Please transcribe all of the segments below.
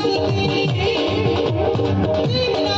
Thank you.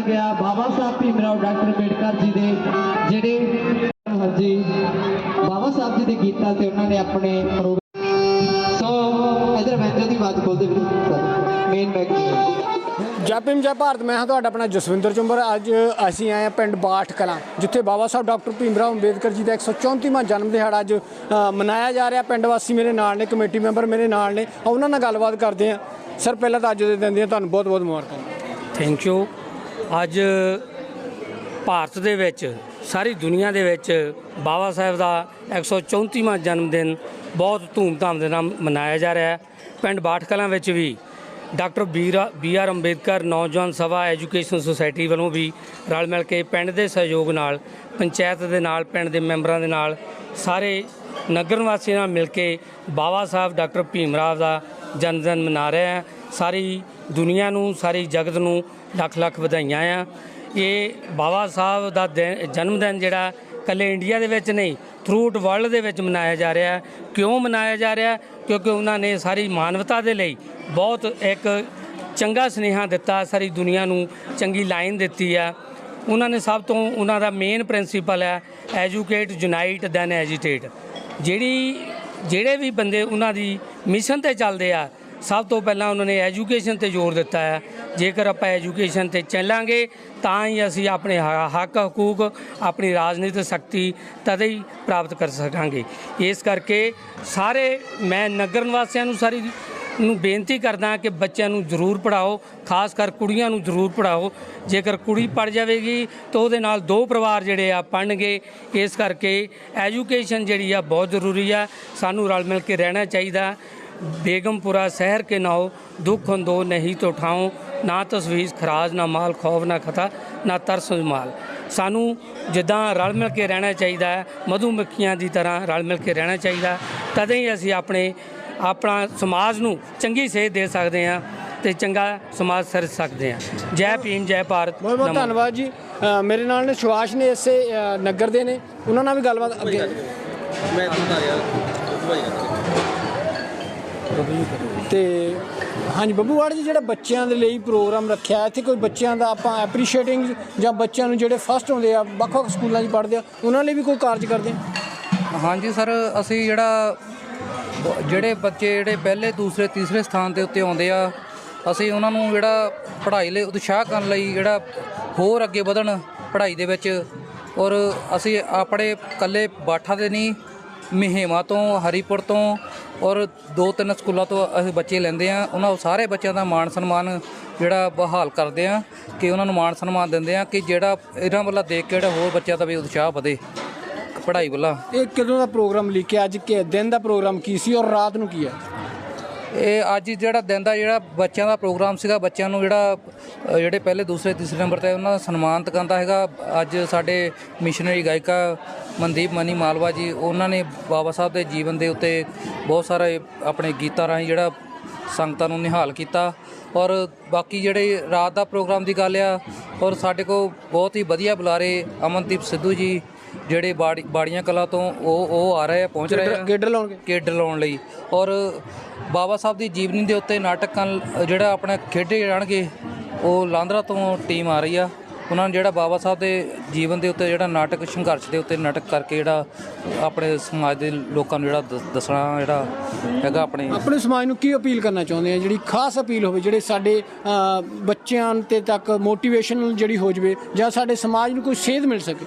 ਕੀਤਾ ਗਿਆ। ਬਾਬਾ ਸਾਹਿਬ Bhimrao doctor Ambedkar ji ਦੇ ਜਿਹੜੇ ਹਾਂਜੀ ਬਾਬਾ ਸਾਹਿਬ ਜੀ ਦੇ ਗੀਤਾਂ ਤੇ ਉਹਨਾਂ ਨੇ ਆਪਣੇ ਪ੍ਰੋਗਰਾਮ ਸੋ ਇਧਰ ਵੈਂਜੋ ਦੀ ਬਾਤ ਖੋਲਦੇ ਵੀ ਮੇਨ ਮੈਕ ਜੈ ਭੀਮ ਜੈ ਭਾਰਤ। ਮੈਂ ਹਾਂ ਤੁਹਾਡਾ ਆਪਣਾ ਜਸਵਿੰਦਰ ਚੁੰਬਰ। ਅੱਜ ਅਸੀਂ ਆਏ ਹਾਂ ਪਿੰਡ ਬਾਠ ਕਲਾਂ ਜਿੱਥੇ ਬਾਬਾ ਸਾਹਿਬ ਡਾਕਟਰ ਭੀਮ ਰਾਓ ਅੰਬੇਦਕਰ ਜੀ ਦਾ 134ਵਾਂ ਜਨਮ ਦਿਹਾੜਾ ਅੱਜ ਮਨਾਇਆ ਜਾ ਰਿਹਾ। ਪਿੰਡ ਵਾਸੀ ਮੇਰੇ ਨਾਲ ਨੇ ਕਮੇਟੀ ਮੈਂਬਰ ਮੇਰੇ ਨਾਲ ਨੇ। ਉਹਨਾਂ ਨਾਲ ਗੱਲਬਾਤ ਕਰਦੇ ਹਾਂ। ਸਰ ਪਹਿਲਾਂ ਤਾਂ ਅੱਜ ਦੇ ਦਿਨ ਦੀਆਂ ਤੁਹਾਨੂੰ ਬਹੁਤ ਬਹੁਤ ਮੁਬਾਰਕਾਂ। ਥੈਂਕ ਯੂ ਅੱਜ ਭਾਰਤ ਦੇ ਵਿੱਚ, ਸਾਰੀ ਦੁਨੀਆ ਦੇ ਵਿੱਚ ਬਾਬਾ ਸਾਹਿਬ ਦਾ 134ਵਾਂ ਜਨਮ ਦਿਨ ਬਹੁਤ ਧੂਮਧਾਮ ਦੇ ਨਾਲ ਮਨਾਇਆ ਜਾ ਰਿਹਾ ਹੈ। ਪਿੰਡ ਬਾਠਕਲਾਂ ਵਿੱਚ ਵੀ ਡਾਕਟਰ ਬੀ ਆਰ ਅੰਬੇਦਕਰ ਨੌਜਵਾਨ ਸਭਾ ਐਜੂਕੇਸ਼ਨ ਸੁਸਾਇਟੀ ਵੱਲੋਂ ਵੀ ਰਲ ਮਿਲ ਕੇ ਪਿੰਡ ਦੇ ਸਹਿਯੋਗ ਨਾਲ, ਪੰਚਾਇਤ ਦੇ ਨਾਲ, ਪਿੰਡ ਦੇ ਮੈਂਬਰਾਂ ਦੇ ਨਾਲ ਸਾਰੇ ਨਗਰ ਨਿਵਾਸੀਆਂ ਨਾਲ ਮਿਲ ਕੇ ਬਾਬਾ ਸਾਹਿਬ ਡਾਕਟਰ ਭੀਮ ਰਾਵ ਦਾ ਜਨਮ ਦਿਨ ਮਨਾ ਰਹੇ ਹਾਂ। ਸਾਰੀ ਦੁਨੀਆ ਨੂੰ, ਸਾਰੀ ਜਗਤ ਨੂੰ ਲੱਖ ਲੱਖ ਵਧਾਈਆਂ ਆ। ਇਹ ਬਾਬਾ ਸਾਹਿਬ ਦਾ ਦਿਨ- ਜਨਮ ਦਿਨ ਜਿਹੜਾ ਕੱਲੇ ਇੰਡੀਆ ਦੇ ਵਿੱਚ ਨਹੀਂ ਥਰੂਟ ਵਰਲਡ ਦੇ ਵਿੱਚ ਮਨਾਇਆ ਜਾ ਰਿਹਾ। ਹੈ ਕਿਉਂ ਮਨਾਇਆ ਜਾ ਰਿਹਾ? ਕਿਉਂਕਿ ਉਹਨਾਂ ਨੇ ਸਾਰੀ ਮਾਨਵਤਾ ਦੇ ਲਈ ਬਹੁਤ ਇੱਕ ਚੰਗਾ ਸੁਨੇਹਾ ਦਿੱਤਾ, ਸਾਰੀ ਦੁਨੀਆ ਨੂੰ ਚੰਗੀ ਲਾਈਨ ਦਿੱਤੀ ਆ। ਉਹਨਾਂ ਨੇ ਸਭ ਤੋਂ ਉਹਨਾਂ ਦਾ ਮੇਨ ਪ੍ਰਿੰਸੀਪਲ ਹੈ ਐਜੂਕੇਟ ਯੂਨਾਈਟ ਦੈਨ ਐਜੀਟੇਟ ਜਿਹੜੀ, ਜਿਹੜੇ ਵੀ ਬੰਦੇ ਉਹਨਾਂ ਦੀ ਮਿਸ਼ਨ ਤੇ ਚੱਲਦੇ ਆ ਸਭ ਤੋਂ ਪਹਿਲਾਂ ਉਹਨਾਂ ਨੇ ਐਜੂਕੇਸ਼ਨ ਤੇ ਜ਼ੋਰ ਦਿੱਤਾ ਹੈ। ਜੇਕਰ ਆਪਾਂ ਐਜੂਕੇਸ਼ਨ ਤੇ ਚੱਲਾਂਗੇ, ਤਾਂ ਹੀ ਅਸੀਂ ਆਪਣੇ ਹ- ਹੱਕ, ਹਕੂਕ, ਆਪਣੀ ਰਾਜਨੀਤਿਕ ਸ਼ਕਤੀ ਤਦ ਹੀ ਪ੍ਰਾਪਤ ਕਰ ਸਕਾਂਗੇ। ਇਸ ਕਰਕੇ ਸਾਰੇ, ਮੈਂ ਨਗਰ ਨਿਵਾਸੀਆਂ ਨੂੰ ਸਾਰੀ ਨੂੰ ਬੇਨਤੀ ਕਰਦਾ ਕਿ ਬੱਚਿਆਂ ਨੂੰ ਜ਼ਰੂਰ ਪੜਾਓ ਖਾਸ ਕਰ ਕੁੜੀਆਂ ਨੂੰ ਜ਼ਰੂਰ ਪੜਾਓ ਜੇਕਰ ਕੁੜੀ ਪੜ ਜਾਵੇਗੀ, ਤਾਂ ਉਹਦੇ ਨਾਲ ਦੋ ਪਰਿਵਾਰ ਜਿਹੜੇ ਆ ਪੜਨਗੇ ਇਸ ਕਰਕੇ ਐਜੂਕੇਸ਼ਨ ਜਿਹੜੀ ਆ ਬਹੁਤ ਜ਼ਰੂਰੀ ਆ। ਸਾਨੂੰ ਰਲ ਮਿਲ ਕੇ ਰਹਿਣਾ ਚਾਹੀਦਾ। बेगमपुरा शहर के नाव दुख दो नहीं तो उठाओ ਨਾ ਤਸਵੀਰ ਖਰਾਜ ਨਾ ਮਾਲ ਖੌਫ ਨਾ ਖਤਾ ਨਾ ਤਰਸ ਮਾਲ ਸਾਨੂੰ ਜਿੱਦਾਂ ਰਲ ਮਿਲ ਕੇ ਰਹਿਣਾ ਚਾਹੀਦਾ ਹੈ ਮਧੂ ਮੱਖੀਆਂ ਦੀ ਤਰ੍ਹਾਂ ਰਲ ਮਿਲ ਕੇ ਰਹਿਣਾ ਚਾਹੀਦਾ ਤਦੇ ਹੀ ਅਸੀਂ ਆਪਣੇ ਆਪਣਾ ਸਮਾਜ ਨੂੰ ਚੰਗੀ ਸੇਧ ਦੇ ਸਕਦੇ ਹਾਂ ਤੇ ਚੰਗਾ ਸਮਾਜ ਸਰ ਸਕਦੇ ਹਾਂ ਜੈ ਭੀਮ ਜੈ ਭਾਰਤ ਬਹੁਤ ਬਹੁਤ ਨਮੋ। ਧੰਨਵਾਦ ਜੀ ਅ, ਮੇਰੇ ਨਾਲ ਨੇ ਸੁਭਾਸ਼ ਨੇ ਇਸੇ ਅ, ਨਗਰ ਦੇ ਨੇ ਉਹਨਾਂ ਨਾਲ ਵੀ ਗੱਲਬਾਤ ਅੱਗੇ ਤੇ ਹਾਂਜੀ, ਬੱਬੂਵਾੜ ਜੀ ਜਿਹੜਾ ਬੱਚਿਆਂ ਦੇ ਲਈ ਪ੍ਰੋਗਰਾਮ ਰੱਖਿਆ, ਇੱਥੇ ਕੋਈ ਬੱਚਿਆਂ ਦਾ ਆਪਾਂ ਐਪਰੀਸ਼ੀਏਟਿੰਗ ਜਾਂ ਬੱਚਿਆਂ ਨੂੰ ਜਿਹੜੇ ਫਸਟ ਹੁੰਦੇ ਆ, ਵੱਖ-ਵੱਖ ਸਕੂਲਾਂ 'ਚ ਪੜ੍ਹਦੇ ਆ, ਉਹਨਾਂ ਲਈ ਵੀ ਕੋਈ ਕਾਰਜ ਕਰਦੇ ਆ? ਹਾਂਜੀ ਸਰ, ਅਸੀਂ ਜਿਹੜਾ ਜਿਹੜੇ ਬੱਚੇ ਜਿਹੜੇ ਪਹਿਲੇ, ਦੂਸਰੇ, ਤੀਸਰੇ ਸਥਾਨ ਦੇ ਉੱਤੇ ਆਉਂਦੇ ਆ, ਅਸੀਂ ਉਹਨਾਂ ਨੂੰ ਜਿਹੜਾ ਪੜ੍ਹਾਈ ਲਈ ਉਤਸ਼ਾਹ ਕਰਨ ਲਈ ਜਿਹੜਾ ਹੋਰ ਅੱਗੇ ਵਧਣ ਪੜ੍ਹਾਈ ਦੇ ਵਿੱਚ, ਔਰ ਅਸੀਂ ਆਪਣੇ ਕੱਲੇ ਬਾਠਾ ਦੇ ਨਹੀਂ ਮਹਿਮਾ ਤੋਂ, ਹਰੀਪੁਰ ਤੋਂ ਔਰ ਦੋ ਤਿੰਨ ਸਕੂਲਾਂ ਤੋਂ ਅਸੀਂ ਬੱਚੇ ਲੈਂਦੇ ਆ ਉਹਨਾਂ ਸਾਰੇ ਬੱਚਿਆਂ ਦਾ ਮਾਣ ਸਨਮਾਨ ਜਿਹੜਾ ਬਹਾਲ ਕਰਦੇ ਆ ਕਿ ਉਹਨਾਂ ਨੂੰ ਮਾਣ ਸਨਮਾਨ ਦਿੰਦੇ ਆ ਕਿ ਜਿਹੜਾ ਇਹਨਾਂ ਵੱਲ ਦੇਖ ਕੇ ਜਿਹੜਾ ਹੋਰ ਬੱਚਿਆਂ ਦਾ ਵੀ ਉਤਸ਼ਾਹ ਵਧੇ ਪੜ੍ਹਾਈ ਵੱਲ। ਇਹ ਕਦੋਂ ਦਾ ਪ੍ਰੋਗਰਾਮ ਲਿਖਿਆ ਅੱਜ ਕਿ ਦਿਨ ਦਾ ਪ੍ਰੋਗਰਾਮ ਕੀ ਸੀ ਔਰ ਰਾਤ ਨੂੰ ਕੀ ਹੈ? ਇਹ ਅੱਜ ਜਿਹੜਾ ਦਿਨ ਦਾ ਜਿਹੜਾ ਬੱਚਿਆਂ ਦਾ ਪ੍ਰੋਗਰਾਮ ਸੀਗਾ, ਬੱਚਿਆਂ ਨੂੰ ਜਿਹੜਾ ਜਿਹੜੇ ਪਹਿਲੇ, ਦੂਸਰੇ, ਤੀਸਰੇ ਨੰਬਰ ਤੇ ਉਹਨਾਂ ਦਾ ਸਨਮਾਨਿਤ ਕਰਦਾ ਹੈਗਾ। ਅੱਜ ਸਾਡੇ ਮਿਸ਼ਨਰੀ ਗਾਇਕਾ ਮਨਦੀਪ ਮਨੀ ਮਾਲਵਾ ਜੀ, ਉਹਨਾਂ ਨੇ ਬਾਬਾ ਸਾਹਿਬ ਦੇ ਜੀਵਨ ਦੇ ਉੱਤੇ ਬਹੁਤ ਸਾਰੇ ਆਪਣੇ ਗੀਤਾਂ ਰਾਹੀਂ ਜਿਹੜਾ ਸੰਗਤਾਂ ਨੂੰ ਨਿਹਾਲ ਕੀਤਾ। ਔਰ ਬਾਕੀ ਜਿਹੜੇ ਰਾਤ ਦਾ ਪ੍ਰੋਗਰਾਮ ਦੀ ਗੱਲ ਆ, ਔਰ ਸਾਡੇ ਕੋਲ ਬਹੁਤ ਹੀ ਵਧੀਆ ਬੁਲਾਰੇ ਅਮਨਦੀਪ ਸਿੱਧੂ ਜੀ ਜਿਹੜੇ ਬਾੜੀ- ਬਾੜੀਆਂ ਕਲਾ ਤੋਂ ਉਹ ਉਹ ਆ ਰਹੇ ਆ ਪਹੁੰਚ ਰਹੇ ਆ। ਗੇਡਰ ਲਾਉਣਗੇ? ਕੇਡਰ ਲਾਉਣ ਲਈ। ਔਰ ਬਾਬਾ ਸਾਹਿਬ ਦੀ ਜੀਵਨੀ ਦੇ ਉੱਤੇ ਨਾਟਕਾਂ ਜਿਹੜਾ ਆਪਣਾ ਖੇਡੇ ਜਾਣਗੇ ਉਹ ਲਾਂਦਰਾ ਤੋਂ ਟੀਮ ਆ ਰਹੀ ਆ। ਉਹਨਾਂ ਨੇ ਜਿਹੜਾ ਬਾਬਾ ਸਾਹਿਬ ਦੇ ਜੀਵਨ ਦੇ ਉੱਤੇ ਜਿਹੜਾ ਨਾਟਕ ਸੰਘਰਸ਼ ਦੇ ਉੱਤੇ ਨਾਟਕ ਕਰਕੇ ਜਿਹੜਾ ਆਪਣੇ ਸਮਾਜ ਦੇ ਲੋਕਾਂ ਨੂੰ ਜਿਹੜਾ ਦੱਸਣਾ ਜਿਹੜਾ ਹੈਗਾ ਆਪਣੇ। ਆਪਣੇ ਸਮਾਜ ਨੂੰ ਕੀ ਅਪੀਲ ਕਰਨਾ ਚਾਹੁੰਦੇ ਆ? ਜਿਹੜੀ ਖਾਸ ਅਪੀਲ ਹੋਵੇ ਜਿਹੜੇ ਸਾਡੇ ਬੱਚਿਆਂ ਤੇ ਤੱਕ ਮੋਟੀਵੇਸ਼ਨ ਜਿਹੜੀ ਹੋ ਜਵੇ ਜਾਂ ਸਾਡੇ ਸਮਾਜ ਨੂੰ ਕੋਈ ਸੇਧ ਮਿਲ ਸਕੇ।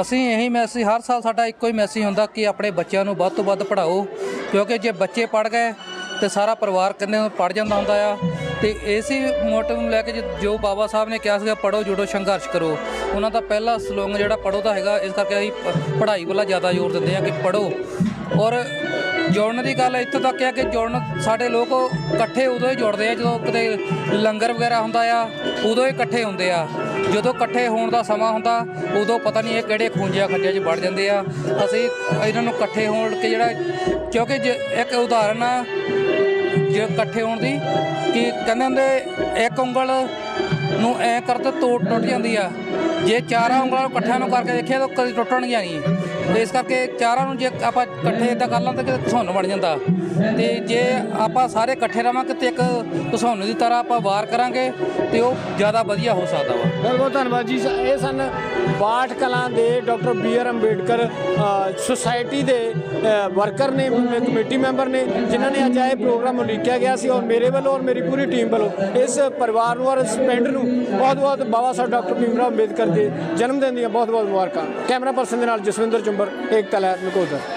ਅਸੀਂ ਇਹੀ ਮੈਸੇਜ ਹਰ ਸਾਲ ਸਾਡਾ ਇੱਕੋ ਹੀ ਮੈਸੇਜ ਹੁੰਦਾ ਕਿ ਆਪਣੇ ਬੱਚਿਆਂ ਨੂੰ ਵੱਧ ਤੋਂ ਵੱਧ ਪੜ੍ਹਾਓ, ਕਿਉਂਕਿ ਜੇ ਬੱਚੇ ਪੜ੍ਹ ਗਏ ਤੇ ਸਾਰਾ ਪਰਿਵਾਰ ਕਿੰਨੇ ਪੜ੍ਹ ਜਾਂਦਾ ਹੁੰਦਾ ਆ। ਤੇ ਇਸੇ ਮੋਟਿਵ ਨੂੰ ਲੈ ਕੇ ਜੋ- ਜੋ ਬਾਬਾ ਸਾਹਿਬ ਨੇ ਕਿਹਾ ਸੀਗਾ ਪੜੋ ਜੁੜੋ, ਸੰਘਰਸ਼ ਕਰੋ। ਉਹਨਾਂ ਦਾ ਪਹਿਲਾ ਸਲੋਗਨ ਜਿਹੜਾ ਪੜੋ ਦਾ ਹੈਗਾ, ਇਸ ਕਰਕੇ ਅਸੀਂ ਪ- ਪੜ੍ਹਾਈ ਵੱਲ ਜ਼ਿਆਦਾ ਜ਼ੋਰ ਦਿੰਦੇ ਆ ਕਿ ਪੜੋ ਔਰ ਜੁੜਨ ਦੀ ਗੱਲ ਇੱਥੋਂ ਤੱਕ ਹੈ ਕਿ ਜੋੜਨ, ਸਾਡੇ ਲੋਕ ਇਕੱਠੇ ਉਦੋਂ ਹੀ ਜੁੜਦੇ ਆ ਜਦੋਂ ਕਿਤੇ ਲੰਗਰ ਵਗੈਰਾ ਹੁੰਦਾ ਆ, ਉਦੋਂ ਹੀ ਇਕੱਠੇ ਹੁੰਦੇ ਆ। ਜਦੋਂ ਇਕੱਠੇ ਹੋਣ ਦਾ ਸਮਾਂ ਹੁੰਦਾ, ਉਦੋਂ ਪਤਾ ਨਹੀਂ ਇਹ ਕਿਹੜੇ ਖੂੰਜਿਆਂ ਖੱਜਿਆਂ 'ਚ ਵੜ ਜਾਂਦੇ ਆ। ਅਸੀਂ ਇਹਨਾਂ ਨੂੰ ਇਕੱਠੇ ਹੋਣ ਕੇ ਜਿਹੜਾ, ਕਿਉਂਕਿ ਜੇ ਇੱਕ ਉਦਾਹਰਨ ਆ, ਜੇ ਇਕੱਠੇ ਹੋਣ ਦੀ, ਕਿ ਕਹਿੰਦੇ ਹੁੰਦੇ, ਇੱਕ ਉਂਗਲ ਨੂੰ ਐ ਕਰਦੇ ਤੋੜ ਟੁੱਟ ਜਾਂਦੀ ਆ। ਜੇ ਚਾਰਾਂ ਉਂਗਲਾਂ ਨੂੰ ਇਕੱਠਿਆਂ ਨੂੰ ਕਰਕੇ ਦੇਖਿਆ ਤਾਂ ਕਦੇ ਟੁੱਟਣਗੀਆਂ ਨਹੀਂ। ਇਸ ਕਰਕੇ ਚਾਰਾਂ ਨੂੰ ਜੇ ਆਪਾਂ ਇਕੱਠੇ ਇਦਾਂ ਕਰ ਲਾਂ ਤਾਂ ਕਿਤੇ ਘਸੁੰਨ ਬਣ ਜਾਂਦਾ। ਤੇ ਜੇ ਆਪਾਂ ਸਾਰੇ ਇਕੱਠੇ ਰਵਾਂਗੇ ਤੇ ਇੱਕ ਘਸੁੰਨ ਦੀ ਤਰ੍ਹਾਂ ਆਪਾਂ ਵਾਰ ਕਰਾਂਗੇ ਤੇ ਉਹ ਜ਼ਿਆਦਾ ਵਧੀਆ ਹੋ ਸਕਦਾ ਵਾ। ਬਹੁਤ ਬਹੁਤ ਧੰਨਵਾਦ ਜੀ। ਇਹ ਸਨ ਬਾਠ ਕਲਾਂ ਦੇ doctor B R Ambedkar society ਦੇ ਵਰਕਰ ਨੇ ਕਮੇਟੀ ਮੈਂਬਰ ਨੇ, ਜਿਨ੍ਹਾਂ ਨੇ ਅੱਜ ਇਹ ਪ੍ਰੋਗਰਾਮ ਉਲੀਕਿਆ ਗਿਆ ਸੀ ਔਰ ਮੇਰੇ ਵੱਲੋਂ ਔਰ ਮੇਰੀ ਪੂਰੀ ਟੀਮ ਵੱਲੋਂ ਇਸ ਪਰਿਵਾਰ ਨੂੰ ਔਰ ਇਸ ਪਿੰਡ ਨੂੰ ਬਹੁਤ ਬਹੁਤ ਬਾਬਾ ਸਾਹਿਬ ਡਾਕਟਰ ਭੀਮਰਾਓ ਅੰਬੇਦਕਰ ਦੇ ਜਨਮ ਦਿਨ ਦੀਆਂ ਬਹੁਤ ਬਹੁਤ ਮੁਬਾਰਕਾਂ। ਕੈਮਰਾ ਪਰਸਨ ਦੇ ਨਾਲ ਜਸਵਿੰਦਰ ਚੁੰਬਰ, ਏਕਤਾ ਲਹਿਰ, ਨਕੋਦਰ।